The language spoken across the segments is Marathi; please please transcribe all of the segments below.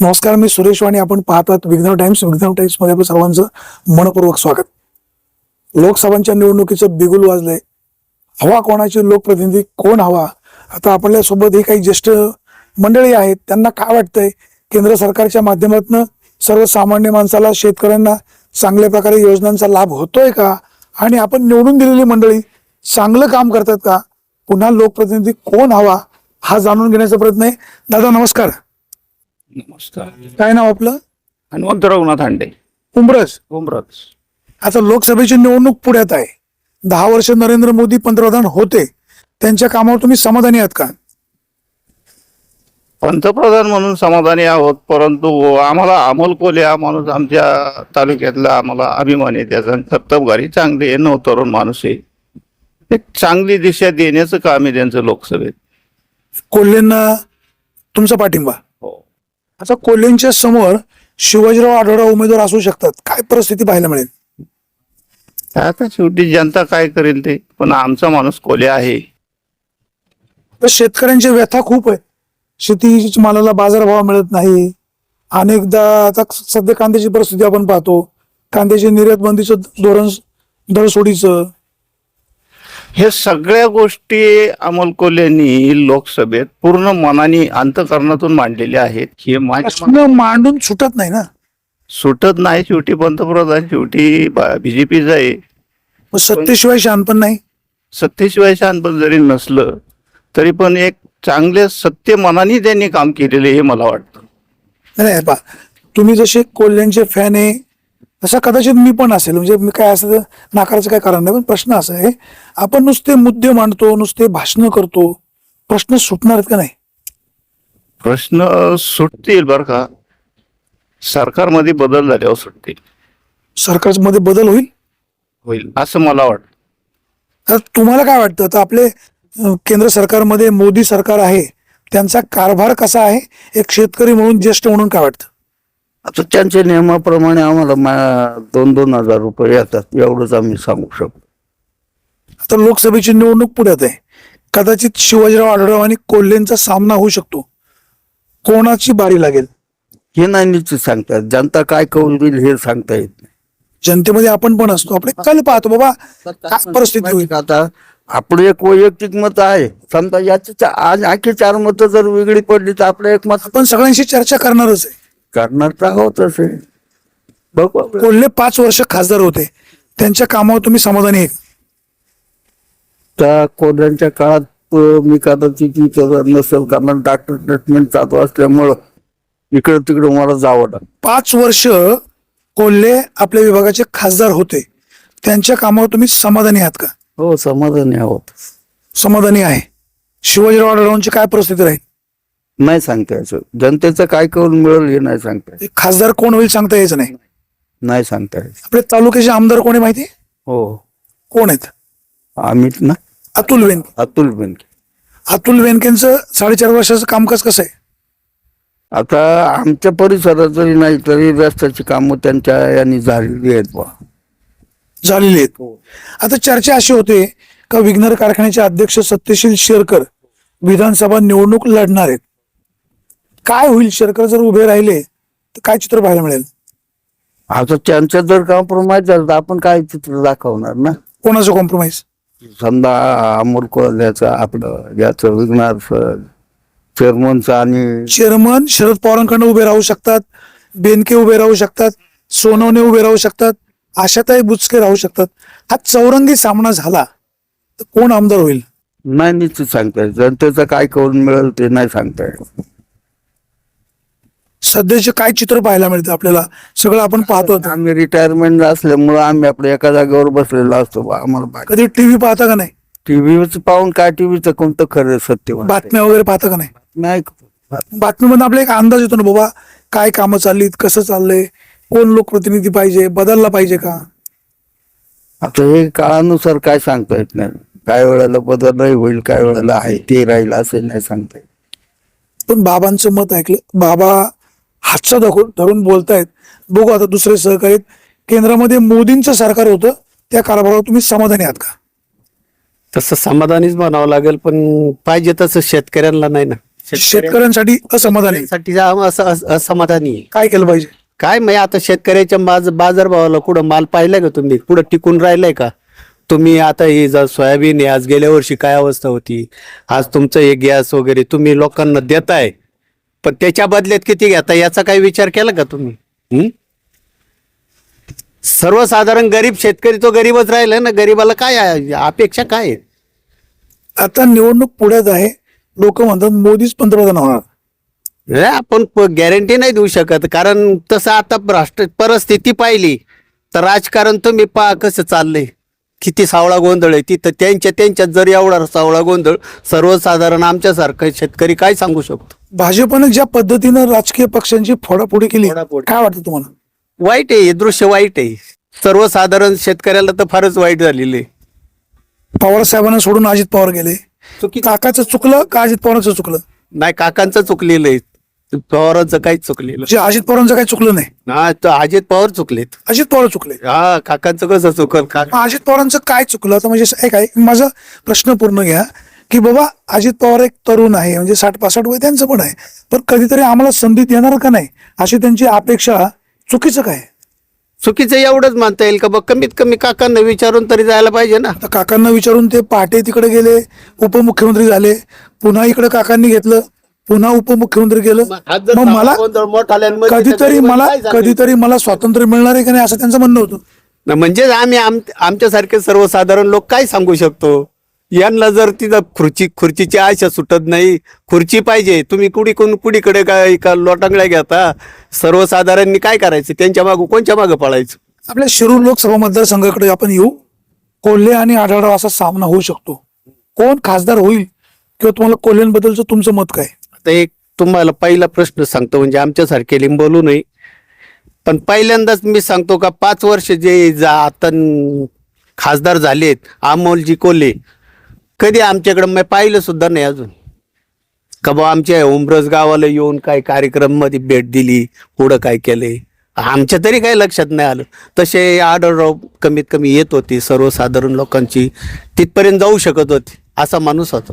नमस्कार मी सुरेश वाणी. आपण पाहतात विघ्न टाइम्स. विघ्न टाइम्समध्ये आपलं सर्वांचं मनपूर्वक स्वागत. लोकसभांच्या निवडणुकीचं बिगुल वाजलंय. हवा कोणाची? लोकप्रतिनिधी कोण हवा? आता आपल्यासोबत ही काही ज्येष्ठ मंडळी आहेत. त्यांना काय वाटतंय? केंद्र सरकारच्या माध्यमातून सर्वसामान्य माणसाला शेतकऱ्यांना चांगल्या प्रकारे योजनांचा लाभ होतोय का? आणि आपण निवडून दिलेली मंडळी चांगलं काम करतात का? पुन्हा लोकप्रतिनिधी कोण हवा? हा जाणून घेण्याचा प्रयत्न आहे. दादा नमस्कार. नमस्कार. काय नाव आपलं? हनुमंत रघुनाथ हांडे. उमरज. उमरत आता लोकसभेची निवडणूक पुढ्यात आहे. दहा वर्ष नरेंद्र मोदी पंतप्रधान होते. त्यांच्या कामावर तुम्ही समाधानी आहात का? पंतप्रधान म्हणून समाधानी आहोत परंतु आम्हाला अमोल कोले हा माणूस आमच्या तालुक्यातला आम्हाला अभिमान आहे. त्याचा कर्तबगारी चांगली आहे नऊ तरुण माणूस आहे. एक चांगली दिशा देण्याचं काम आहे त्यांचं लोकसभेत. कोल्हेंना तुमचा पाठिंबा. आता कोल्हेंच्या समोर शिवाजीराव आढळराव उमेदवार असू शकतात. काय परिस्थिती पाहायला मिळेल? आता शेवटी जनता काय करेल ते? पण आमचा माणूस कोले आहे. तर शेतकऱ्यांची व्यथा खूप आहे शेती मालाला बाजारभाव मिळत नाही. अनेकदा आता सध्या कांद्याची परिस्थिती आपण पाहतो. कांद्याची निर्यात बंदीचं धोरण दरसोडीचं. हे सगळ्या गोष्टी अमोल कोल्हेंनी लोकसभेत पूर्ण मनाने अंतकरणातून मांडलेल्या आहेत. हे माझ्या मांडून सुटत नाही ना? सुटत नाही. शेवटी पंतप्रधान शेवटी बीजेपीच आहे. सत्तेशिवाय शान पण नाही? सत्तेशिवाय शानपण जरी नसलं तरी पण एक चांगले सत्य मनाने त्यांनी काम केलेले हे मला वाटतं. नाही तुम्ही जसे कोल्ह्यांचे फॅन आहे तसा कदाचित मी पण असेल. म्हणजे मी काय असं नाकाराचं काय कारण नाही पण प्रश्न असा आहे आपण नुसते मुद्दे मांडतो नुसते भाषण करतो प्रश्न सुटणार आहेत का नाही? प्रश्न सुटतील बरं का. सरकारमध्ये बदल झाल्यावर सुटतील. सरकारमध्ये बदल होईल? होईल असं मला वाटतं. तर तुम्हाला काय वाटतं? आता आपले केंद्र सरकारमध्ये मोदी सरकार आहे त्यांचा कारभार कसा आहे? एक शेतकरी म्हणून ज्येष्ठ म्हणून काय वाटतं? आता त्यांच्या नियमाप्रमाणे आम्हाला मा- दोन दोन हजार रुपये येतात एवढंच आम्ही सांगू शकतो. आता लोकसभेची निवडणूक पुढ्यात आहे. कदाचित शिवाजीराव आढळराव आणि कोल्हेंचा सामना होऊ शकतो. कोणाची बारी लागेल? हे नाही निश्चित सांगतात जनता काय कौल देईल हे सांगता येत नाही. जनतेमध्ये आपण पण असतो. आपले कल पाहतो. बाबा काय परिस्थिती होईल? आता आपलं एक वैयक्तिक मत आहे. समजा याची आखी चार मतं जर वेगळी पडली तर आपलं एक मत आपण सगळ्यांशी चर्चा करणारच आहे. करणार तर बघू आपण. कोल्हे पाच वर्ष खासदार होते. त्यांच्या कामावर तुम्ही समाधानी आहे. त्या कोल्ह्यांच्या काळात अं, मी कदाचित नसेल कारण डॉक्टर ट्रीटमेंट चालू असल्यामुळं इकडं तिकडं मला जावं लागतं. पाच वर्ष कोल्हे आपल्या विभागाचे खासदार होते. त्यांच्या कामावर तुम्ही समाधानी आहात का? हो समाधानी आहोत. समाधानी आहे. शिवाजीराव आढळरावांची काय परिस्थिती राहील? नाही सांगता यायचं. जनतेचं काय करून मिळेल हे नाही सांगता खासदार कोण होईल सांगता यायचं नाही? नाही सांगता येत आपल्या तालुक्याचे आमदार कोण आहे माहिती? आहे? हो. कोण आहेत? अमित ना? अतुल वेनके. अतुल बेनके अतुल वेनकेंचं साडेचार वर्षाचं कामकाज कसं आहे? आता आमच्या परिसरात जरी नाही तरी रस्त्याची कामं त्यांच्या यांनी झालेली आहेत बा झालेली आहेत. आता चर्चा अशी होते का विघ्नर कारखान्याचे अध्यक्ष सत्यशील शेरकर विधानसभा निवडणूक लढणार आहेत. काय होईल? शेरकर जर उभे राहिले तर काय चित्र पाहायला मिळेल? आता त्यांचं जर कॉम्प्रोमाइज झालं तर आपण काय चित्र दाखवणार ना? कोणाचं कॉम्प्रोमाइज समजा अमोल कोल्ह्याचं आपलं याचं विघ्नार चेअरमनचं आणि चेअरमन शरद पवारांकडनं उभे राहू शकतात बेनके उभे राहू शकतात सोनवणे उभे राहू शकतात आशाताई बुचके राहू शकतात. हा चौरंगी सामना झाला तर कोण आमदार होईल? नाही निश्चित सांगता येत. जनतेचं काय करून मिळेल ते नाही सांगता येत. सध्याचे काय चित्र पाहायला मिळतं आपल्याला? सगळं आपण पाहतो. आम्ही रिटायरमेंट असल्यामुळं आम्ही आपल्या एका जागेवर बसलेलो असतो बा. आम्हाला बाकी. कधी टीव्ही पाहता का नाही? टीव्हीच पाहून काय टीव्हीचं कोणतं खरं सत्य वाटतंय? बातम्या वगैरे पाहता का नाही? नाही बातमीमध्ये आपला एक अंदाज येतो ना बाबा काय कामं चाललीत कसं चाललंय कोण लोकप्रतिनिधी पाहिजे बदलला पाहिजे का? आता हे काळानुसार काय सांगता येत नाही. काय वेळेला बदलही होईल काय वेळेला आहे ते राहील असं नाही सांगता येत. पण बाबांचं मत ऐकलं बाबा हातचा दाखवून धरून बोलतायत. बघू आता दुसरे सहकारी. केंद्रामध्ये मोदींचं सरकार होतं त्या कारभारावर तुम्ही समाधानी आहात का? तसं समाधानीच म्हणावं लागेल पण पाहिजे तसं शेतकऱ्यांना नाही ना. शेतकऱ्यांसाठी असमाधानी. साठी असं असं- असमाधानी. आहे काय केलं पाहिजे? काय म्हणजे आता शेतकऱ्याच्या बाज बाजारभावाला कुठं माल पाहिलाय का तुम्ही? कुठं टिकून राहिलाय का? तुम्ही आता ही जर सोयाबीन आहे आज गेल्या वर्षी काय अवस्था होती? आज तुमचं हे गॅस वगैरे तुम्ही लोकांना देताय. पण त्याच्या बदल्यात किती घेता? याचा काही विचार केला का तुम्ही? हं? सर्वसाधारण गरीब शेतकरी तो गरीबच राहिला ना? गरीबाला काय आहे? अपेक्षा काय आता निवडणूक पुढ्यात आहे. लोक म्हणतात मोदीच पंतप्रधान होणार. नाही, आपण गॅरंटी नाही देऊ शकत. कारण तसं आता राष्ट्र परिस्थिती पाहिली तर राजकारण तुम्ही पहा कसं चाललंय. किती सावळा गोंधळ आहे तिथं त्यांच्या त्यांच्यात जर एवढा सावळा गोंधळ सर्वसाधारण आमच्यासारखं शेतकरी काय सांगू शकतो? भाजपने ज्या पद्धतीनं राजकीय पक्षांची फोडाफोडी केली फोडाफोडी. काय वाटतं तुम्हाला? वाईट आहे हे दृश्य वाईट आहे. सर्वसाधारण शेतकऱ्याला तर फारच वाईट झालेलं आहे. पवार साहेबांना सोडून अजित पवार गेले. चुकी काकाचं चुकलं का अजित पवारांचं चुकलं? नाही काकांचं चुकलेलं आहे. पवारांचं काहीच चुकलेलं अजित पवारांचं काही चुकलं नाही. हा तर अजित पवार चुकलेत. अजित पवार चुकले हा काकांचं कसं चुकल? का मग अजित पवारांचं काय चुकलं? तर म्हणजे एक आहे माझा प्रश्न पूर्ण घ्या की बाबा अजित पवार एक तरुण आहे म्हणजे साठ पासष्ट वय त्यांचं पण आहे पण कधीतरी आम्हाला संधी देणार का नाही? अशी त्यांची अपेक्षा चुकीचं काय? चुकीचं एवढंच मानता येईल का बघ कमीत कमी काकांना विचारून तरी जायला पाहिजे ना. आता काकांना विचारून ते पहाटे तिकडे गेले उपमुख्यमंत्री झाले पुन्हा इकडे काकांनी घेतलं पुन्हा उपमुख्यमंत्री केलं मग मला कधीतरी मला कधीतरी मला स्वातंत्र्य मिळणार आहे का नाही असं त्यांचं म्हणणं होतं. म्हणजे आम्ही आम- आमच्यासारखे सर्वसाधारण लोक काय सांगू शकतो? यांना जर तिथं खुर्ची खुर्चीची आशा सुटत नाही खुर्ची पाहिजे तुम्ही कुडी कोण कुडीकडे काय का लोटांगड्या घेता? सर्वसाधारणनी काय करायचं? त्यांच्या मागं कोणच्या मागं पळायचं? आपल्या शिरूर लोकसभा मतदारसंघाकडे आपण येऊ कोल्हे आणि आढळराव असा सामना होऊ शकतो. कोण खासदार होईल किंवा तुम्हाला कोल्ह्यांबद्दलचं तुमचं मत काय? आता एक तुम्हाला पहिला प्रश्न सांगतो म्हणजे आमच्यासारखे लिंबोलू नाही. पण पहिल्यांदाच मी सांगतो का पाच वर्ष जे जा आता खासदार झालेत अमोलजी कोल्हे कधी आमच्याकडं मी पाहिलं सुद्धा नाही अजून. का बा आमच्या उमरस गावाला येऊन काय कार्यक्रममध्ये भेट दिली पुढं काय केले? आमच्या तरी काही लक्षात नाही आलं. तसे आढळराव कमीत कमी येत होती सर्वसाधारण लोकांची तिथपर्यंत जाऊ शकत होती असा माणूस होता.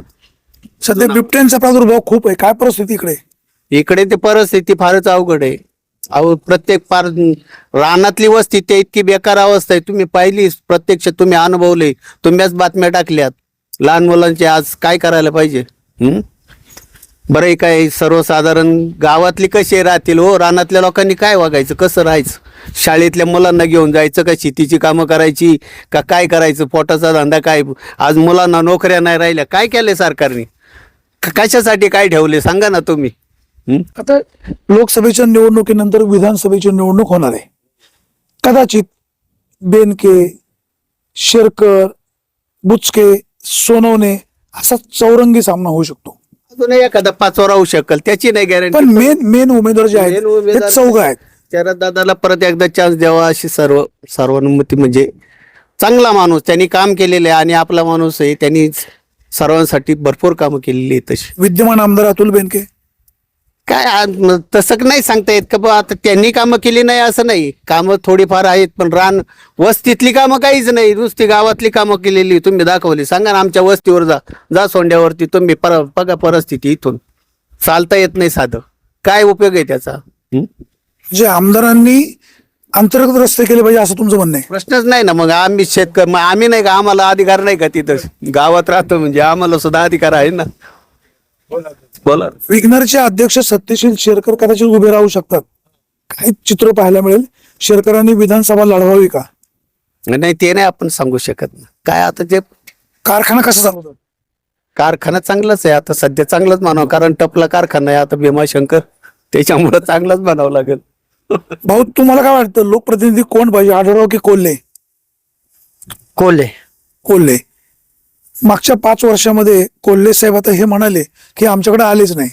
सध्या बिबट्यांचा प्रादुर्भाव खूप आहे. काय परिस्थिती इकडे? इकडे ते परिस्थिती फारच अवघड आहे. अहो प्रत्येक पार रानातली वस्ती ते इतकी बेकार अवस्था आहे. तुम्ही पाहिली प्रत्यक्ष तुम्ही अनुभवले. तुम्हीच बातम्या टाकल्यात. लहान मुलांचे आज काय करायला पाहिजे? हं? बरं आहे काय सर्वसाधारण गावातली कशी राहतील? हो रानातल्या लोकांनी काय वागायचं? कसं राहायचं? शाळेतल्या मुलांना घेऊन जायचं का? शेतीची कामं करायची का? काय करायचं? पोटाचा धंदा काय? आज मुलांना नोकऱ्या नाही राहिल्या. काय केलंय सरकारने? क- कशासाठी काय ठेवले? सांगा ना तुम्ही. हं? आता लोकसभेच्या निवडणुकीनंतर विधानसभेची निवडणूक होणार आहे. कदाचित बेनके शेरकर बुचके सोनवणे असा चौरंगी सामना होऊ शकतो. अजून एखादा पाचवा राहू शकल त्याची नाही गॅरंटी पण मेन मेन उमेदवार जे आहेत ते चौघ आहेत. शरद दादाला परत एकदा चान्स द्यावा अशी सर्व सर्वानुमती म्हणजे चांगला माणूस त्यांनी काम केलेलं आहे आणि आपला माणूस आहे त्यांनी सर्वांसाठी भरपूर कामं केलेली आहेत तशी. विद्यमान आमदार अतुल बेनके? काय आ- तसं नाही सांगता येत का बा आता त्यांनी कामं केली नाही असं नाही. कामं थोडीफार आहेत पण रान वस्तीतली कामं काहीच नाही. नुसती गावातली कामं केलेली तुम्ही दाखवली. सांगा ना आमच्या वस्तीवर जा जा सोंड्यावरती तुम्ही पर बघा परिस्थिती इथून. चालता येत नाही साधं. काय उपयोग आहे त्याचा? हं? जे आमदारांनी अंतर्गत रस्ते केले पाहिजे असं तुमचं म्हणणं आहे. प्रश्नच नाही ना मग आम्ही शेतकरी मग आम्ही नाही का आम्हाला अधिकार नाही का तिथं? गावात राहतो म्हणजे आम्हाला सुद्धा अधिकार आहे ना? बोला. विग्नरचे अध्यक्ष सत्यशील शेरकर कदाचित उभे राहू शकतात. काही चित्र पाहायला मिळेल. शेरकरांनी विधानसभा लढवावी का? नाही ते नाही आपण सांगू शकत ना. काय आता ते? कारखाना कसा चालवतात कारखाना चांगलाच आहे. आता सध्या चांगलाच म्हणावं कारण टपला कारखाना आहे. आता भीमाशंकर त्याच्यामुळं चांगलाच म्हणावं लागेल. भाऊ तुम्हाला काय वाटतं? लोकप्रतिनिधी कोण पाहिजे? आढळराव की कोल्हे? कोल्हे. कोल्हे. मागच्या पाच वर्षामध्ये कोल्हे साहेब आता हे म्हणाले की आमच्याकडे आलेच नाही.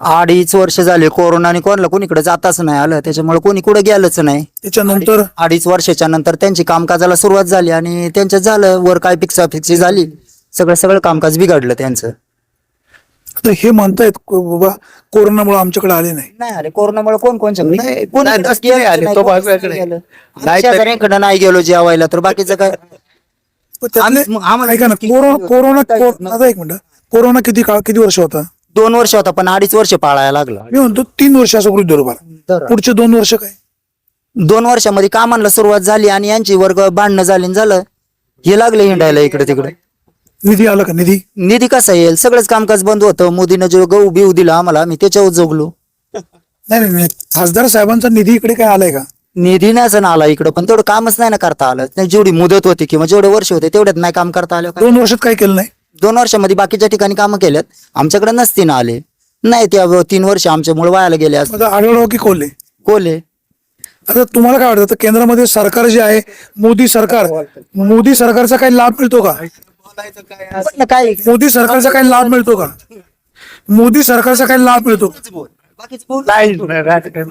अडीच वर्ष झाले कोरोनाने कोणाला कोणीकडे जाताच नाही आलं. त्याच्यामुळे कोणी कुठे गेलंच नाही. त्याच्यानंतर? अडीच वर्षाच्या नंतर त्यांची कामकाजाला सुरुवात झाली आणि त्यांचं झालं वर काय फिक्सा फिक्सी झाली. सगळं सगळं कामकाज बिघडलं त्यांचं. आता हे म्हणतायत को- बाबा कोरोनामुळे आमच्याकडे आले नाही. नाही आले. कोरोनामुळे कोण कोणच्या नाही, कोणी नाही, नक्की नाही आले, नाही, तो कोणीच नाही आहे. गेलं. नाही तर- शेजाऱ्यांकडे नाही गेलो जेवायला तर बाकीचं काय? पण त्यातले- आम्ही- आम्हाला ऐका ना किती- कोरोना कोरोना आता एक मिनिट. कोरोना किती काळ किती वर्ष होता? दोन वर्ष होता पण अडीच वर्ष पाळायला लागला. मी म्हणतो तीन वर्षाचा गृह बरोबर पुढचे दोन वर्ष काय? दोन वर्षामध्ये कामाला सुरुवात झाली आणि यांची वर्ग भांडणं झाली आणि झालं. हे लागले हिंडायला इकडे तिकडे. निधी आला का? निधी? निधी कसा येईल? सगळंच कामकाज बंद होतं. मोदीनं जो गहू बिऊ दिला आम्हाला आम्ही त्याच्यावर जगलो नाही नाही, नाही. खासदार साहेबांचा निधी इकडे काय आलाय का? निधी नाही आला इकडं पण तेवढं कामच नाही ना करता आलं. नाही जेवढी मुदत होती किंवा जेवढे वर्ष होते तेवढ्यात नाही काम करता आलं का? दोन वर्षात काय केलं नाही? दोन वर्षामध्ये बाकीच्या ठिकाणी कामं केल्यात आमच्याकडे नसती ना आले. नाही त्या तीन वर्ष आमच्यामुळे वायाला गेले असते आता आढळराव की कोल्हे? कोले आता तुम्हाला काय वाटतं? केंद्रामध्ये सरकार जे आहे मोदी सरकार मोदी सरकारचा काही लाभ मिळतो का? पण काय मोदी सरकारचा काही लाभ मिळतो का? मोदी सरकारचा काही लाभ मिळतो का?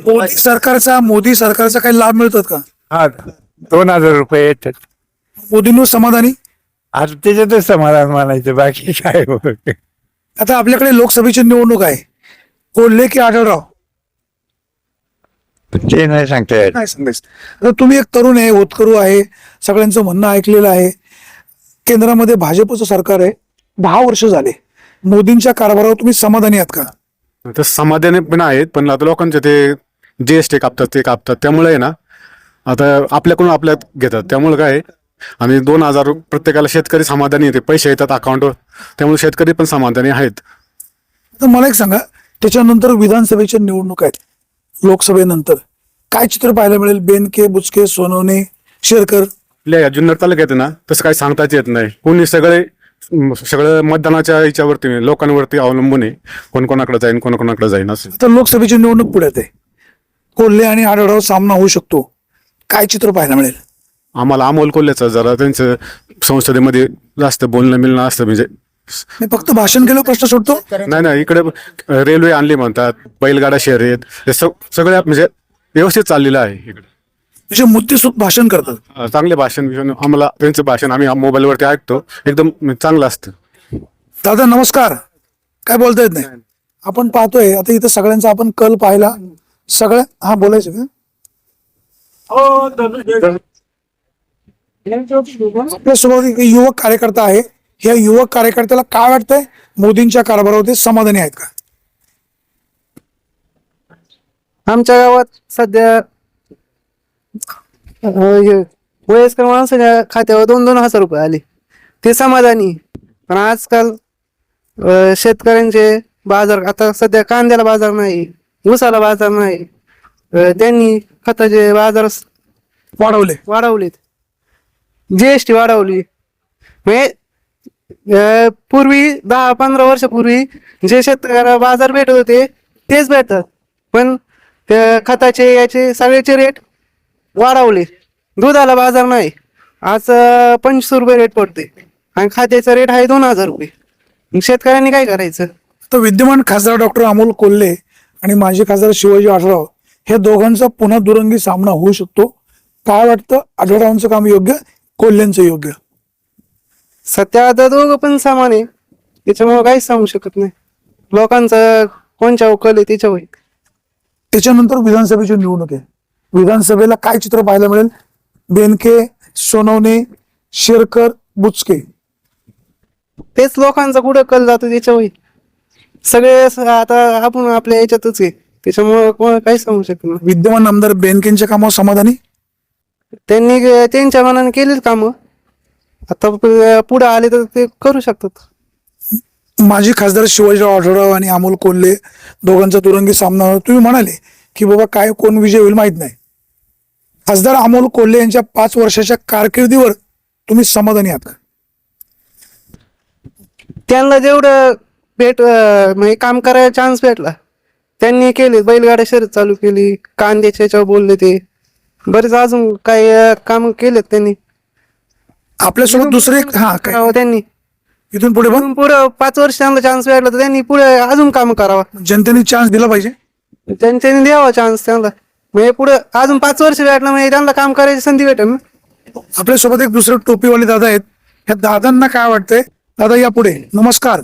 मोदी सरकारचा मोदी सरकारचा काही लाभ मिळतात का? हा दोन हजार रुपये येतात. मोदींवर समाधानी? आता त्याच्यातच समाधान मानायचं बाकी काय होत आता आपल्याकडे लोकसभेची निवडणूक आहे. कोल्हे की आढळराव. ते नाही सांगता येत. सांगायचं. आता तुम्ही एक तरुण आहे होतकरू आहे सगळ्यांचं म्हणणं ऐकलेलं आहे. केंद्रामध्ये भाजपचं सरकार आहे. दहा वर्ष झाले. मोदींच्या कारभारावर तुम्ही समाधानी आहात का? तर समाधानी पण आहेत पण आता लोकांचे ते जीएसटी कापतात ते कापतात. त्यामुळे आहे ना आता आपल्याकडून आपल्यात घेतात. त्यामुळे काय आहे, आणि दोन हजार प्रत्येकाला शेतकरी समाधानी येते पैसे येतात अकाउंटवर त्यामुळे शेतकरी पण समाधानी आहेत. तर मला एक सांगा त्याच्यानंतर विधानसभेच्या निवडणूक आहेत. लोकसभेनंतर. काय चित्र पाहायला मिळेल? बेनके बुचके सोनवणे शेरकर? आपल्या या जुन्नर तालुक्यात ना तसं काही सांगताच येत नाही. कोणी सगळे सगळं मतदानाच्या याच्यावरती लोकांवरती अवलंबून आहे. कोण कोणाकडे जाईन कोण कोणाकडे जाईन असं. आता लोकसभेची निवडणूक पुढ्यात आहे कोल्हे आणि आढळराव सामना होऊ शकतो. काय चित्र पाहायला मिळेल? आम्हाला अमोल कोल्ह्याचं जरा त्यांचं संसदेमध्ये जास्त बोलणं मिळणं असतं म्हणजे मी फक्त भाषण केलं प्रश्न सुटतो नाही नाही इकडे रेल्वे आणली म्हणतात बैलगाडा शर्यत हे सग- सगळ्या म्हणजे व्यवस्थित चाललेलं आहे इकडे. म्हणजे मुद्देसूद भाषण करतात. चांगले भाषण बिषण आम्हाला त्यांचं भाषण आम्ही मोबाईलवरती ऐकतो. एकदम चांगलं असतं. दादा नमस्कार. काय बोलता येत नाही? आपण पाहतोय आता इथं सगळ्यांचा आपण कल पाहिला. सगळ्या हा बोलायचं का? आपल्यासोबत एक युवक कार्यकर्ता आहे. ह्या युवक कार्यकर्त्याला काय वाटतंय? मोदींच्या कारभारावर ते समाधानी आहेत का? आमच्या गावात सध्या हे वयस्कर माणसाच्या खात्यावर दोन दोन हजार रुपये आले. ते समाधानी. पण आजकाल अं, शेतकऱ्यांचे बाजार आता सध्या कांद्याला बाजार नाही ऊसाला बाजार नाही. अं, त्यांनी खताचे बाजार वाढवले. वाढवलेत. जीएसटी वाढवली. म्हणजे अं, पूर्वी दहा पंधरा वर्षापूर्वी जे शेतकऱ्याला बाजार भेटत होते तेच भेटतात. पण त्या खताचे याचे सगळ्याचे रेट वाढवले. दुधाला बाजार नाही. आज पंचवीस रुपये रेट पडते. आणि खात्याचा रेट आहे दोन हजार रुपये. मग शेतकऱ्यांनी काय करायचं? तर विद्यमान खासदार डॉक्टर अमोल कोल्हे आणि माजी खासदार शिवाजी आढळराव हे दोघांचा पुन्हा दुरंगी सामना होऊ शकतो. काय वाटतं? आढळरावांचं काम योग्य कोल्ह्यांचं योग्य? सध्या आता दोघं पण समान आहे. त्याच्यामुळे काहीच सांगू शकत नाही. लोकांचं कोणच्या कल आहे त्याच्यावर. त्याच्यानंतर विधानसभेची निवडणूक आहे. विधानसभेला काय चित्र पाहायला मिळेल? बेनके सोनवणे शेरकर बुचके. तेच लोकांचा कुठं कल जातो त्याच्यावर. सगळे स- आता आपण आपल्या याच्यातच आहे. त्याच्यामुळे कोण काही सांगू शकत नाही. विद्यमान आमदार बेनकेंच्या कामावर समाधानी? त्यांनी ग- त्यांच्या मनाने केलीच कामं. आता पुढे आले तर ते करू शकतात. माजी खासदार शिवाजीराव आढळराव आणि अमोल कोल्हे दोघांचा दुरंगी सामना. तुम्ही म्हणाले की बाबा काय कोण विजय होईल माहीत नाही. खासदार अमोल कोल्हे यांच्या पाच वर्षाच्या कारकिर्दीवर तुम्ही समाधानी आहात का? त्यांना जेवढं भेट म्हणजे काम करायला चान्स भेटला त्यांनी केले बैलगाड्या शर्यत चालू केली कांद्याच्या याच्यावर बोलले ते. बरेच अजून काही काम केलेत त्यांनी. आपल्यासोबत दुसरे हा काय? करावं त्यांनी. इथून पुढे पण? पुढं पाच वर्ष त्यांना चान्स भेटला तर त्यांनी पुढे अजून काम करावा. जनतेने चान्स दिला पाहिजे? त्यांनी त्यांनी द्यावा चान्स त्यांना. म्हणजे पुढे अजून पाच वर्ष भेटला म्हणजे त्यांना काम करायची संधी भेटेल ना. आपल्यासोबत एक दुसरे टोपीवाले दादा आहेत. ह्या दादांना काय वाटतंय? दादा या पुढे. नमस्कार.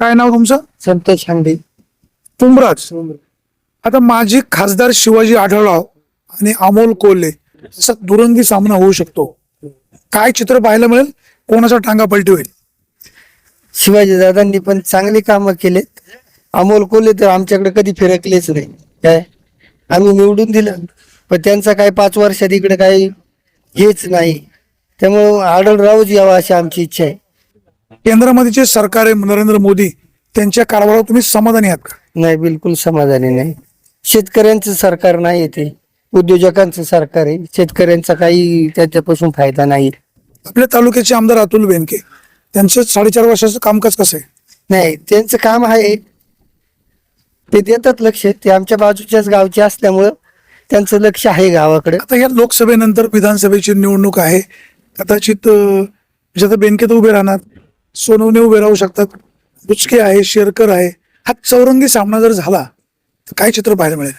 काय नाव तुमचं? संतोष हांडे. तुमराज. आता माजी खासदार शिवाजी आढळराव आणि अमोल कोल्हे असा दुरंगी सामना होऊ शकतो. काय चित्र पाहायला मिळेल? कोणाचा टांगा पलटी होईल? शिवाजी दादांनी पण चांगली कामं केलेत. अमोल कोल्हे तर आमच्याकडे कधी फिरकलेच नाही. काय? आम्ही निवडून दिलं. पण त्यांचा काय पाच वर्षात इकडे काही हेच नाही. त्यामुळं आढळरावच यावं अशी आमची इच्छा आहे. केंद्रामध्ये जे सरकार आहे नरेंद्र मोदी त्यांच्या कारभारावर तुम्ही समाधानी आहात का? नाही बिलकुल समाधानी नाही. शेतकऱ्यांचं सरकार नाही ते. उद्योजकांचं सरकार आहे. शेतकऱ्यांचा काही त्याच्यापासून फायदा नाही. आपल्या तालुक्याचे आमदार अतुल बेनके त्यांचं साडेचार वर्षाचं कामकाज कसं आहे? नाही त्यांचं काम आहे. ते देतात लक्ष. ते आमच्या बाजूच्याच गावचे असल्यामुळं त्यांचं लक्ष आहे गावाकडे. आता या लोकसभेनंतर विधानसभेची निवडणूक आहे. कदाचित अं, म्हणजे आता उभे राहणार. सोनवणे उभे राहू शकतात. बुचके आहे शेरकर आहे. हा चौरंगी सामना जर झाला तर काय चित्र पाहायला मिळेल?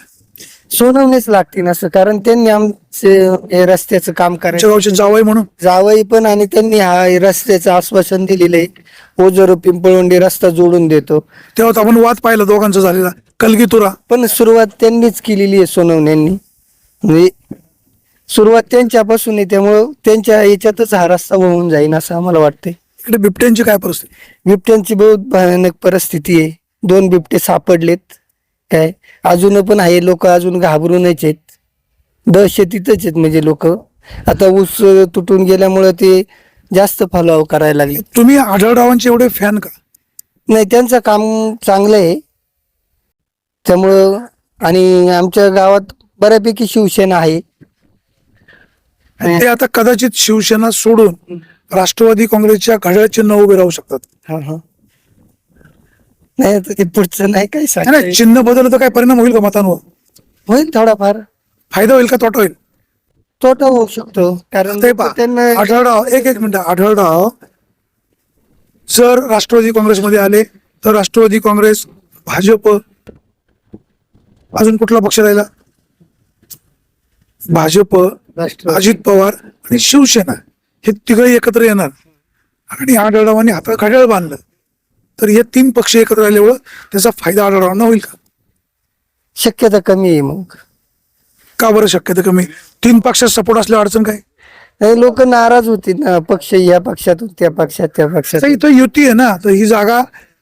सोनवणेच लागतील असं कारण त्यांनी आमचे हे रस्त्याचं काम करायचं. गावचे जावई म्हणून. जावई पण आणि त्यांनी हा रस्त्याचं आश्वासन दिलेलं आहे. ओझर पिंपळवंडी रस्ता जोडून देतो. तेव्हा तर आपण वाद पाहिला दोघांचा झालेला. कलगीतुरा पण सुरुवात त्यांनीच केलेली आहे सोनवण्यांनी. म्हणजे सुरुवात त्यांच्यापासून आहे त्यामुळं त्यांच्या याच्यातच हा रस्ता होऊन जाईल असं आम्हाला वाटतंय. इकडे बिबट्यांची काय परिस्थिती? बिबट्यांची बहुत भयानक परिस्थिती आहे. दोन बिबटे सापडलेत. काय? अजून पण आहे लोक अजून घाबरूनच आहेत. दहशतीतच आहेत म्हणजे लोक. आता ऊस तुटून गेल्यामुळे ते जास्त फॉलो करायला लागले तुम्ही आढळरावांचे एवढे फॅन का? नाही त्यांचं काम चांगलं आहे. त्यामुळं आणि आमच्या गावात बऱ्यापैकी शिवसेना आहे. ते आता कदाचित शिवसेना सोडून राष्ट्रवादी काँग्रेसच्या घड्याळ चिन्ह उभे राहू शकतात. हा हा. नाही आता ते पुढचं नाही काही नाही, सांगता नाही येत. चिन्ह बदललं तर काय परिणाम होईल का मतांवर? होईल थोडाफार. फायदा होईल का तोटा होईल? तोटा होऊ शकतो कारण ते पहा त्यांना आढळराव एक एक मिनिट आढळराव जर राष्ट्रवादी काँग्रेसमध्ये आले तर राष्ट्रवादी काँग्रेस भाजप अजून कुठला पक्ष राहिला? भाजप अजित पवार आणि शिवसेना हे तिघे एकत्र येणार. आणि आढळरावांनी हातात घड्याळ बांधलं. तर हे तीन पक्ष एकत्र आल्यामुळं त्याचा फायदा आढळरावांना होईल का? शक्यता कमी आहे मग. का बरं शक्यता कमी? तीन पक्षात सपोर्ट असल्या अडचण काय? लोक नाराज होतील ना पक्ष या पक्षातून त्या पक्षात त्या पक्षात तर इथं युती आहे ना तर ही जागा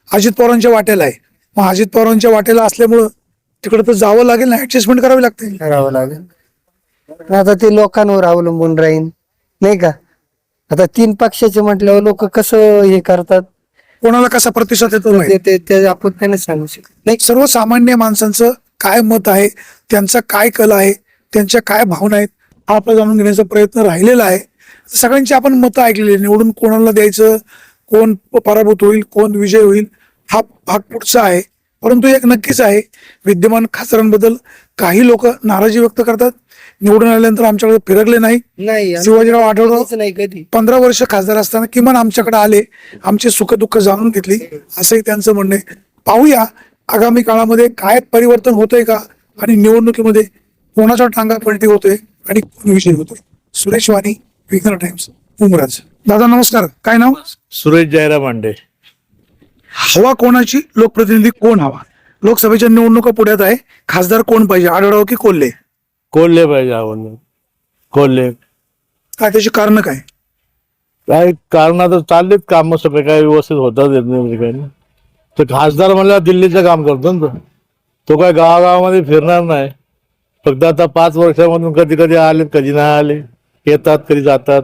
अजित पवारांच्या वाट्याला आहे. मग अजित पवारांच्या वाट्याला असल्यामुळं तिकडे तर जावं लागेल ना ऍडजस्टमेंट करावी लागते. करावं लागेल. आता ते लोकांवर अवलंबून राहील नाही का? आता तीन पक्षाचे म्हटल्यावर लोक कसं हे करतात? कोणाला कसा प्रतिसाद येतो माहीत. ते- ते ते आपण त्यांना सांगू शकतो नाही सर्वसामान्य माणसांचं काय मत आहे त्यांचा काय कल आहे त्यांच्या काय भावना आहेत हा आपला जाणून घेण्याचा प्रयत्न राहिलेला आहे सगळ्यांची आपण मतं ऐकलेली आहे. निवडून कोणाला द्यायचं कोण पराभूत होईल कोण विजय होईल हा भाग पुढचा आहे परंतु एक नक्कीच आहे विद्यमान खासदारांबद्दल काही लोक नाराजी व्यक्त करतात. निवडून आल्यानंतर आमच्याकडे फिरकले नाही. नाही शिवाजीराव आढळराव नाही कधी. पंधरा वर्ष खासदार असताना किमान आमच्याकडे आले. आमचे सुखदुःख जाणून घेतली. असंही त्यांचं म्हणणं आहे. पाहूया आगामी काळामध्ये काय परिवर्तन होतंय का आणि निवडणुकीमध्ये कोणाचा टांगा पलटी होतोय आणि कोण विजयी होतोय. सुरेश वाणी विघ्न टाइम्स उमराज. दादा नमस्कार. काय नाव? सुरेश जयराम मांडे. हवा कोणाची? लोकप्रतिनिधी कोण हवा? लोकसभेच्या निवडणुका पुढ्यात आहे. खासदार कोण पाहिजे? आढळराव की कोल्हे? कोल्हे पाहिजे आवडलं कोल्हे. काय त्याची कारण काय? काय कारण आता चाललेत काम सगळे काय व्यवस्थित होतात येत नाही काही नाही. तर खासदार म्हणल्यावर दिल्लीचं काम करतो ना तो. तो काय गावागावामध्ये फिरणार नाही. फक्त आता पाच वर्षामधून कधी कधी आले कधी नाही आले. येतात कधी जातात.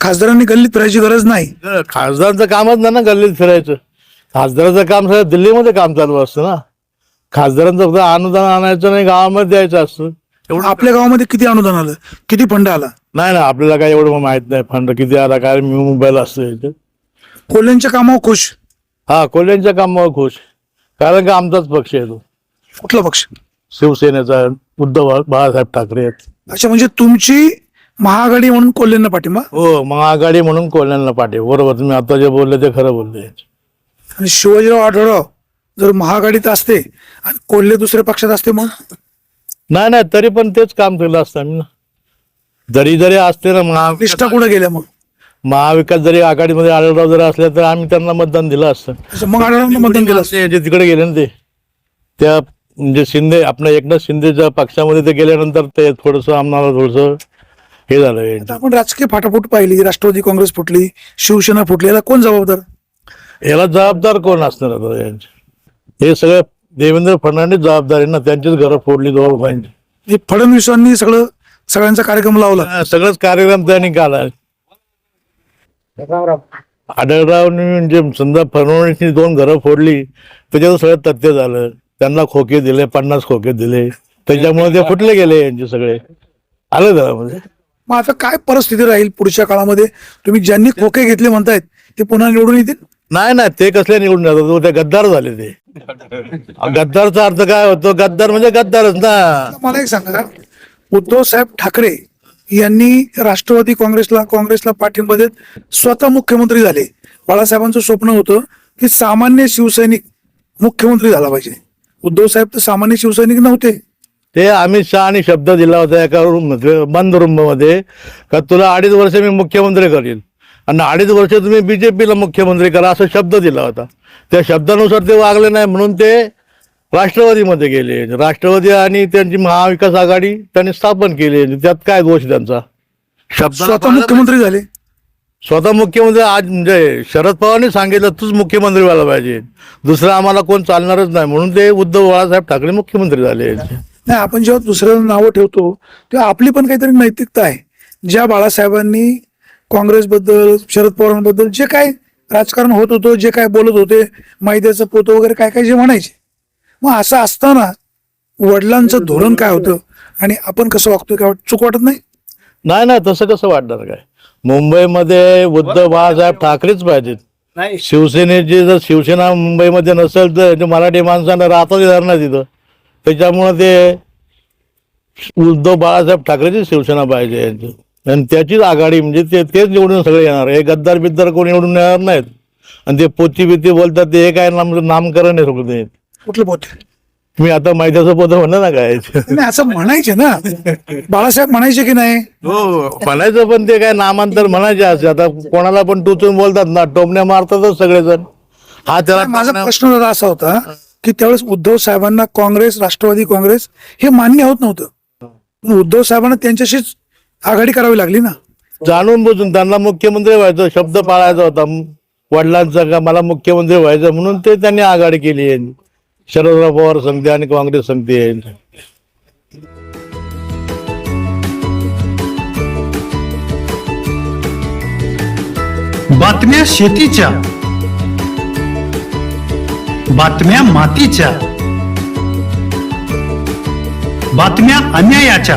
खासदारांनी गल्लीत फिरायची गरज नाही. खासदारांचं कामच नाही ना गल्लीत फिरायचं. खासदाराचं काम सगळं दिल्लीमध्ये काम चालू असतं ना. खासदारांचं फक्त अनुदान आणायचं नाही गावामध्ये द्यायचं असतं. एवढं आपल्या गावामध्ये किती अनुदान आलं? किती फंड आला? नाही ना आपल्याला काय एवढं माहीत नाही. फंड किती आला काय मी मुंबईला असतो याच्यात कोल्ह्यांच्या कामावर खुश? हा कोल्ह्यांच्या कामावर खुश. कारण का आमचाच पक्ष आहे तो. कुठला पक्ष? शिवसेनेचा उद्धव बाळासाहेब ठाकरे आहेत. अच्छा म्हणजे तुमची महाआघाडी म्हणून कोल्हेंना पाठिंबा? हो मग आघाडी म्हणून कोल्ह्यांना पाठव बरोबर तुम्ही आता जे बोलले ते खरं बोलले. आणि शिवाजीराव आढळराव जर महाआघाडीत असते आणि कोल्हे दुसऱ्या पक्षात असते मग? नाही नाही तरी पण तेच काम केलं असतं आम्ही ना. जरी जरी असते ना महा निष्ठा कुठे गेल्या मग? महाविकास जरी आघाडीमध्ये आढळराव जरी असले तर आम्ही त्यांना मतदान दिलं असतं. मग आढळरावांना मतदान केलं असतं. ते जे तिकडे गेले ना ते. त्या म्हणजे शिंदे आपल्या एकनाथ शिंदेच्या पक्षामध्ये ते गेल्यानंतर ते थोडस आम्हाला थोडस हे झालं. आता आपण राजकीय फाटाफूट पाहिली राष्ट्रवादी काँग्रेस फुटली शिवसेना फुटली याला कोण जबाबदार? याला जबाबदार कोण असणार आता यांचे? हे सगळं देवेंद्र फडणवीस जबाबदारी ना त्यांचीच घरं फोडली दोन पाहिजे हे फडणवीसांनी सगळं सगळ्यांचा कार्यक्रम लावला. सगळंच कार्यक्रम त्यांनी काढला. आढळरावनी म्हणजे समजा फडणवीसनी दोन घरं फोडली त्याच्यात सगळं तथ्य झालं. त्यांना खोके दिले पन्नास खोके दिले. त्याच्यामुळे ते फुटले गेले यांचे सगळे. आलं जरा म्हणजे. मग आता काय परिस्थिती राहील पुढच्या काळामध्ये? तुम्ही ज्यांनी खोके घेतले म्हणतायत ते पुन्हा निवडून येतील? नाही नाही ते कसले निवडून जातात ते गद्दार झाले ते. गद्दारचा अर्थ काय होतो? गद्दार म्हणजे गद्दारच ना. मला एक सांगा उद्धव साहेब ठाकरे यांनी राष्ट्रवादी काँग्रेसला काँग्रेसला पाठिंबा देत स्वतः मुख्यमंत्री झाले. बाळासाहेबांचं स्वप्न होतं की सामान्य शिवसैनिक मुख्यमंत्री झाला पाहिजे. उद्धव साहेब तर सामान्य शिवसैनिक नव्हते. ते अमित शहानी शब्द दिला होता एका रूममध्ये बंद रूममध्ये का तुला अडीच वर्ष मी मुख्यमंत्री करील आणि अडीच वर्ष तुम्ही बीजेपीला मुख्यमंत्री करा असा शब्द दिला होता. त्या शब्दानुसार ते वागले नाही म्हणून ते राष्ट्रवादीमध्ये गेले. राष्ट्रवादी आणि त्यांची महाविकास आघाडी त्यांनी स्थापन केली. त्यात काय दोष त्यांचा? शब्दाला स्वतः मुख्यमंत्री झाले. स्वतः मुख्यमंत्री आज म्हणजे शरद पवारांनी सांगितलं तूच मुख्यमंत्री व्हायला पाहिजे. दुसरं आम्हाला कोण चालणारच नाही. म्हणून ते उद्धव बाळासाहेब ठाकरे मुख्यमंत्री झाले. नाही आपण जेव्हा दुसऱ्याला नावं ठेवतो तेव्हा आपली पण काहीतरी नैतिकता आहे. ज्या बाळासाहेबांनी काँग्रेसबद्दल शरद पवारांबद्दल जे काय राजकारण होत होतं जे काय बोलत होते मैद्याचं पोतं वगैरे काय काय जे म्हणायचे. मग असं असताना वडिलांचं धोरण काय होतं आणि आपण कसं वागतोय काय चूक वाटत नाही? नाही नाही तसं कसं वाटणार काय? मुंबईमध्ये उद्धव बाळासाहेब ठाकरेच पाहिजेत. शिवसेनेची जर शिवसेना मुंबईमध्ये नसेल तर मराठी माणसांना राहता येणार नाही तिथं. त्याच्यामुळे ते उद्धव बाळासाहेब ठाकरेची शिवसेना पाहिजे यांची. आणि त्याचीच आघाडी म्हणजे ते तेच निवडून सगळे येणार. हे गद्दार बिद्दार कोणी निवडून येणार नाहीत. आणि ते पोती बिती बोलतात ते हे काय नाम नामकरण आहे सगळं ते. कुठले पोते मी आता मैद्याचं पोतं म्हणलं ना काय? नाही असं म्हणायचे ना. बाळासाहेब म्हणायचे की नाही? हो म्हणायचं पण ते काय नामांतर म्हणायचे असे. आता कोणाला पण टुचून बोलतात ना टोमण्या मारतातच सगळेजण. हा त्याला माझा प्रश्न जरा असा होता की त्यावेळेस उद्धव साहेबांना काँग्रेस राष्ट्रवादी काँग्रेस हे मान्य होत नव्हतं. उद्धव साहेबांना त्यांच्याशीच आघाडी करावी लागली ना? जाणून बुजून त्यांना मुख्यमंत्री व्हायचं शब्द पाळायचा होता. वडिलांचा का मला मुख्यमंत्री व्हायचं म्हणून ते त्यांनी आघाडी केली आहे. शरदराव पवार संघते आणि काँग्रेस संघते आहे. बातम्या शेतीच्या. बातम्या मातीच्या. बातम्या अन्यायाच्या.